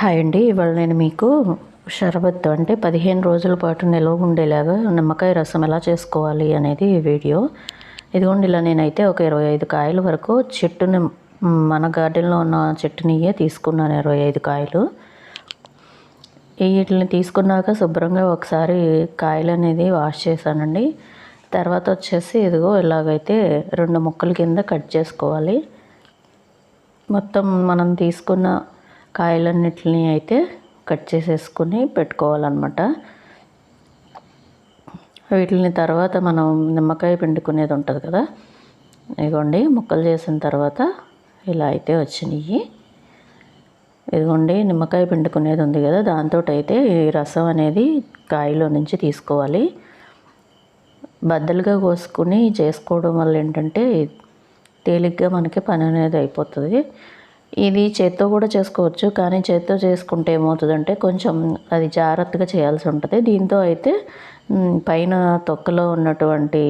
Hi అండి. ఇవాళ నేను మీకు షర్బత్ అంటే పదిహేను రోజుల పాటు నిల్వ ఉండేలాగా నిమ్మకాయ రసం ఎలా చేసుకోవాలి అనేది వీడియో. ఇదిగోండి ఇలా నేనైతే ఒక ఇరవై ఐదు కాయల వరకు చెట్టుని మన గార్డెన్లో ఉన్న చెట్టునియే తీసుకున్నాను ఇరవై ఐదు కాయలు. వీటిని తీసుకున్నాక శుభ్రంగా ఒకసారి కాయలు అనేది వాష్ చేశానండి. తర్వాత వచ్చేసి ఇదిగో ఇలాగైతే రెండు ముక్కల కింద కట్ చేసుకోవాలి. మొత్తం మనం తీసుకున్న కాయలన్నిటిని అయితే కట్ చేసేసుకుని పెట్టుకోవాలన్నమాట. వీటిని తర్వాత మనం నిమ్మకాయ పిండుకునేది ఉంటుంది కదా ఇదిగోండి ముక్కలు చేసిన తర్వాత ఇలా అయితే వచ్చినాయి ఇదిగోండి నిమ్మకాయ పిండుకునేది ఉంది కదా దాంతో అయితే ఈ రసం అనేది కాయలో నుంచి తీసుకోవాలి. బద్దలుగా కోసుకుని చేసుకోవడం వల్ల ఏంటంటే తేలిగ్గా మనకి పని అనేది అయిపోతుంది. ఇది చేత్తో కూడా చేసుకోవచ్చు కానీ చేత్తో చేసుకుంటే ఏమవుతుందంటే కొంచెం అది జాగ్రత్తగా చేయాల్సి ఉంటుంది. దీంతో అయితే పైన తొక్కలో ఉన్నటువంటి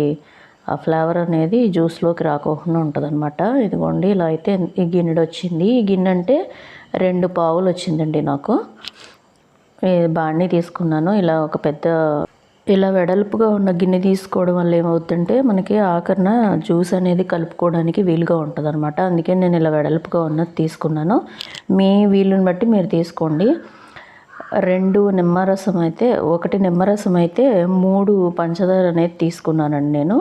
ఆ ఫ్లేవర్ అనేది జ్యూస్లోకి రాకోకుండా ఉంటుంది అనమాట ఇదిగోండి ఇలా అయితే ఈ గిన్నెడు వచ్చింది. ఈ గిన్నె అంటే రెండు పావులు వచ్చిందండి నాకు. బాణీ తీసుకున్నాను. ఇలా ఒక పెద్ద ఇలా వెడల్పుగా ఉన్న గిన్నె తీసుకోవడం వల్ల ఏమవుతుందంటే మనకి ఆఖరిన జ్యూస్ అనేది కలుపుకోవడానికి వీలుగా ఉంటుంది అనమాట అందుకే నేను ఇలా వెడల్పుగా ఉన్నది తీసుకున్నాను. మీ వీలుని బట్టి మీరు తీసుకోండి. రెండు నిమ్మరసం అయితే ఒకటి నిమ్మరసం అయితే మూడు పంచదార అనేది తీసుకున్నానండి నేను.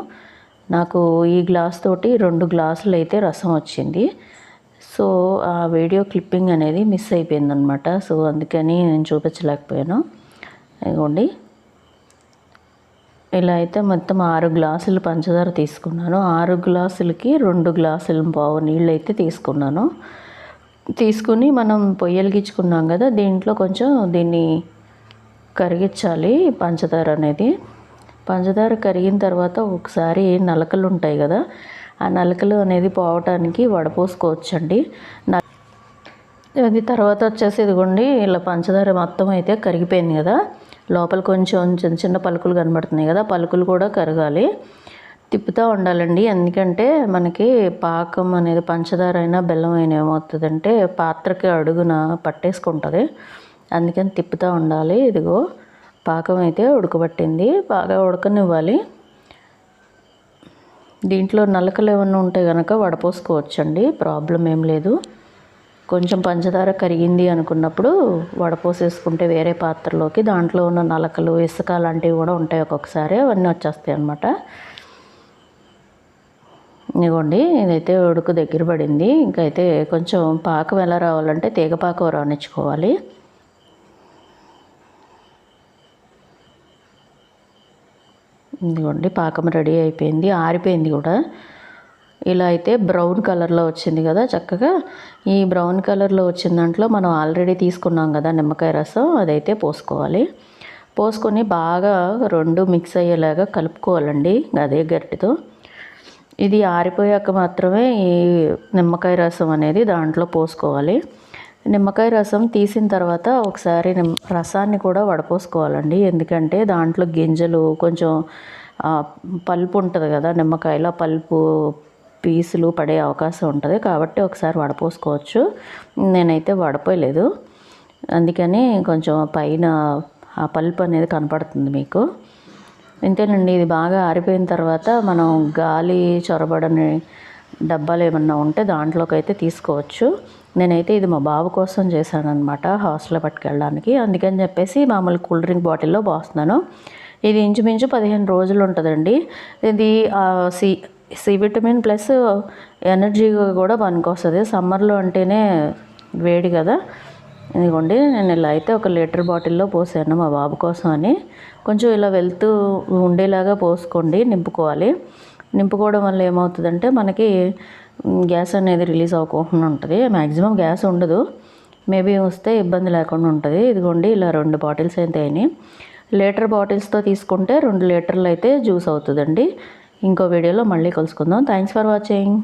నాకు ఈ గ్లాస్ తోటి రెండు గ్లాసులు అయితే రసం వచ్చింది. సో ఆ వీడియో క్లిప్పింగ్ అనేది మిస్ అయిపోయిందనమాట సో అందుకని నేను చూపించలేకపోయాను. ఇదిగోండి. ఇలా అయితే మొత్తం ఆరు గ్లాసులు పంచదార తీసుకున్నాను. ఆరు గ్లాసులకి రెండు గ్లాసులు పావు నీళ్ళు అయితే తీసుకున్నాను. తీసుకుని మనం పొయ్యలిగించుకున్నాం కదా దీంట్లో కొంచెం దీన్ని కరిగించాలి పంచదార అనేది. పంచదార కరిగిన తర్వాత ఒకసారి నలకలు ఉంటాయి కదా ఆ నలకలు అనేది పోవటానికి వడపోసుకోవచ్చండి. అది తర్వాత వచ్చేసి ఇదిగోండి ఇలా పంచదార మొత్తం అయితే కరిగిపోయింది కదా. లోపల కొంచెం చిన్న చిన్న పలుకులు కనబడుతున్నాయి కదా పలుకులు కూడా కరగాలి. తిప్పుతూ ఉండాలండి. ఎందుకంటే మనకి పాకం అనేది పంచదార అయినా బెల్లం అయినా ఏమవుతుందంటే పాత్రకి అడుగున పట్టేసుకుంటుంది. అందుకని తిప్పుతూ ఉండాలి. ఇదిగో పాకం అయితే ఉడకబట్టింది. బాగా ఉడకనివ్వాలి. దీంట్లో నలకలు ఏమన్నా ఉంటే కనుక వడపోసుకోవచ్చండి. ప్రాబ్లం ఏం లేదు. కొంచెం పంచదార కరిగింది అనుకున్నప్పుడు వడపోసేసుకుంటే వేరే పాత్రలోకి దాంట్లో ఉన్న నలకలు ఇసుక లాంటివి కూడా ఉంటాయి ఒక్కొక్కసారి అవన్నీ వచ్చేస్తాయి అనమాట ఇదిగోండి ఇదైతే ఉడుకు దగ్గర పడింది. ఇంకైతే కొంచెం పాకం ఎలా రావాలంటే తీగ పాకం రానిచ్చుకోవాలి. ఇదిగోండి పాకం రెడీ అయిపోయింది ఆరిపోయింది కూడా. ఇలా అయితే బ్రౌన్ కలర్లో వచ్చింది కదా చక్కగా. ఈ బ్రౌన్ కలర్లో వచ్చిన దాంట్లో మనం ఆల్రెడీ తీసుకున్నాం కదా నిమ్మకాయ రసం అదైతే పోసుకోవాలి. పోసుకొని బాగా రెండు మిక్స్ అయ్యేలాగా కలుపుకోవాలండి అదే గరిటితో. ఇది ఆరిపోయాక మాత్రమే ఈ నిమ్మకాయ రసం అనేది దాంట్లో పోసుకోవాలి. నిమ్మకాయ రసం తీసిన తర్వాత ఒకసారి రసాన్ని కూడా వడపోసుకోవాలండి. ఎందుకంటే దాంట్లో గింజలు కొంచెం పల్పు ఉంటుంది కదా నిమ్మకాయలో పల్పు పీసులు పడే అవకాశం ఉంటుంది కాబట్టి ఒకసారి వడపోసుకోవచ్చు. నేనైతే వడపోయలేదు. అందుకని కొంచెం పైన ఆ పల్పు అనేది కనపడుతుంది మీకు. ఇంతేనండి ఇది బాగా ఆరిపోయిన తర్వాత మనం గాలి చొరబడని డబ్బాలు ఏమన్నా ఉంటే దాంట్లోకి అయితే తీసుకోవచ్చు. నేనైతే ఇది మా బాబు కోసం చేశాను అనమాట హాస్టల్లో పట్టుకెళ్ళడానికి. అందుకని చెప్పేసి మామూలు కూల్ డ్రింక్ బాటిల్లో పోస్తున్నాను. ఇది ఇంచుమించు పదిహేను రోజులు ఉంటుందండి. ఇది C C vitamin plus energy కూడా పనికొస్తుంది. సమ్మర్లో అంటేనే వేడి కదా. ఇదిగోండి నేను ఇలా అయితే ఒక లీటర్ బాటిల్లో పోసాను మా బాబు కోసం అని. కొంచెం ఇలా వెళ్తూ ఉండేలాగా పోసుకోండి నింపుకోవాలి. నింపుకోవడం వల్ల ఏమవుతుందంటే మనకి గ్యాస్ అనేది రిలీజ్ అవ్వకుండా ఉంటుంది. మ్యాక్సిమం గ్యాస్ ఉండదు. మేబీ వస్తే ఇబ్బంది లేకుండా ఉంటుంది. ఇదిగోండి ఇలా రెండు బాటిల్స్ అయితే అయినాయి. లీటర్ బాటిల్స్తో తీసుకుంటే రెండు లీటర్లు అయితే జ్యూస్ అవుతుందండి. ఇంకో వీడియోలో మళ్ళీ కలుసుకుందాం. Thanks for watching